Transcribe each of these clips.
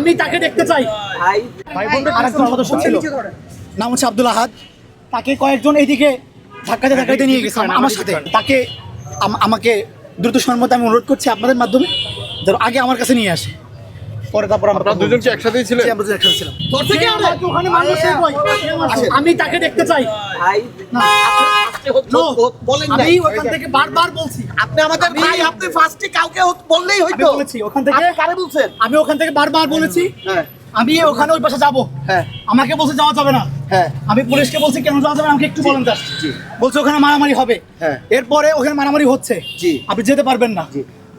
আমি তাকে দেখতে চাই। আরেকজন সদস্য ছিল। নাম হচ্ছে আব্দুল আহাদ। তাকে কয়েকজন এইদিকে ধাক্কাতে ধাক্কাতে নিয়ে গেছে। আমার সাথে। তাকে আমাকে দ্রুত সম্মত আমি অনুরোধ করছি আপনাদের মাধ্যমে যেন আগে আমার কাছে নিয়ে আসে। পরে তারপর আমরা আপনারা দুজন কি একসাথেই ছিলেন? আমরা দুজন একসাথে ছিলাম। ওখানে মারলো সে আমি তাকে দেখতে চাই। না, আমি ওখান থেকে বারবার বলছি। আপনি আমাদের ভাই আপনি ফার্স্টে কাউকে বললেই হইতো। বলেছি ওখান থেকে কারে বলছেন? আমি ওখান থেকে বারবার বলেছি। হ্যাঁ। আমি ওখানে ওই পাশে যাব। হ্যাঁ। আমাকে বলছে যাওয়া যাবে না। হ্যাঁ। আমি পুলিশকে বলছি কেন যাওয়া যাবে আমাকে একটু বলেন। বলছে ওখানে মারামারি হবে। হ্যাঁ। এরপরে ওখানে মারামারি হচ্ছে। জি। আপনি যেতে পারবেন না।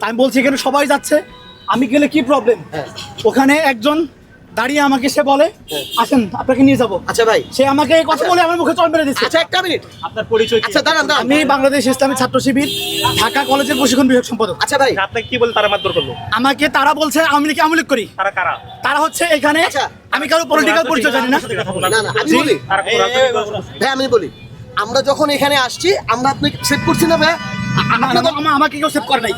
আমি বলছি এখানে সবাই যাচ্ছে। আমি গেলে কি প্রবলেম। ওখানে একজন দাঁড়িয়ে আমাকে সে বলে হ্যাঁ। আসেন আপনাকে নিয়ে যাব। আচ্ছা ভাই। সে আমাকে এই কথা বলে আমার মুখে চল মেরে দিচ্ছে। আচ্ছা একটা মিনিট। আপনার পরিচয় আচ্ছা দাঁড়ান আমি বাংলাদেশ ইসলামী ছাত্র শিবির ঢাকা কলেজের প্রশিক্ষণ বিভাগ সম্পাদক। আচ্ছা ভাই। আপনাকে কি বলে তারা মারধর করল? আমাকে তারা বলছে লীগ আওয়ামী লীগ করি। তারা কারা? তারা হচ্ছে এখানে আচ্ছা। আমি কারও পলিটিক্যাল পরিচয় জানি না। না না আমি বলি? ভাই আমি বলি। আমরা যখন এখানে আসছি আমরা আপনাকে সেট করছি না ভাই? না, না, আমাকে কেউ সেভ করে নাই।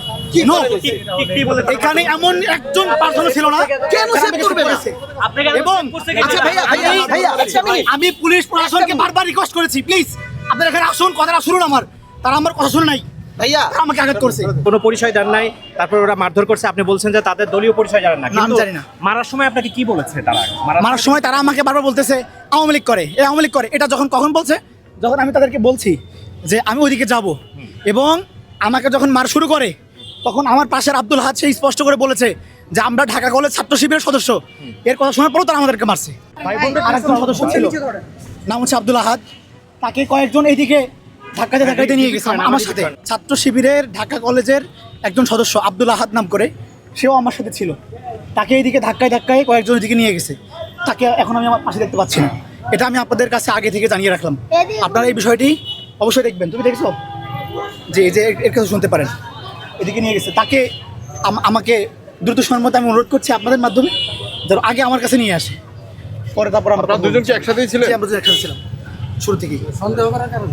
এখানে এমন একজন পার্সন ছিল না কেন করবে এবং আচ্ছা কি? ভাইয়া ভাইয়া আমি- পুলিশ প্রশাসনকে বারবার রিকোয়েস্ট করেছি প্লিজ আপনারা এখানে আসুন কথাটা শুনুন আমার। তারা আমার কথা শুনে নাই। ভাইয়া আমাকে আঘাত করছে। কোনো পরিচয় দেন নাই তারপর ওরা মারধর করছে। আপনি বলছেন যে তাদের দলীয় পরিচয় জানেন না। না, আমি কিন্তু জানি না। মারার সময় আপনাকে কি বলেছে তারা? মারার সময় তারা আমাকে বারবার বলতেছে আওয়ামী লীগ করে। এ আওয়ামী লীগ করে। এটা যখন কখন বলছে? যখন আমি তাদেরকে বলছি যে আমি ওইদিকে যাব। এবং আমাকে যখন মার শুরু করে তখন আমার পাশের আব্দুল হাদ সে স্পষ্ট করে বলেছে যে আমরা ঢাকা কলেজ ছাত্র শিবিরের সদস্য। এর কথা শোনার পরেও তারা আমাদেরকে মারছে। আরেকজন সদস্য ছিল। নাম হচ্ছে আব্দুল আহাদ তাকে কয়েকজন এইদিকে ধাক্কাতে ধাক্কাতে নিয়ে গেছে। আমার সাথে। ছাত্র শিবিরের ঢাকা কলেজের একজন সদস্য আব্দুল আহাদ নাম করে সেও আমার সাথে ছিল। তাকে এইদিকে ধাক্কায় ধাক্কায় কয়েকজন এদিকে নিয়ে গেছে। তাকে এখন আমি আমার পাশে দেখতে পাচ্ছি না। এটা আমি আপনাদের কাছে আগে থেকে জানিয়ে রাখলাম। আপনারা এই বিষয়টি অবশ্যই দেখবেন। তুমি দেখছ? যে এই যে এর- এর কাছে শুনতে পারেন। এদিকে নিয়ে গেছে। তাকে আম- আমাকে দ্রুত সম্মত আমি অনুরোধ করছি আপনাদের মাধ্যমে যেন আগে আমার কাছে নিয়ে আসে। পরে তারপর আমরা দুজন কি একসাথেই ছিলেন? আমরা একসাথে ছিলাম। শুরু থেকেই। সন্দেহ করার কারণ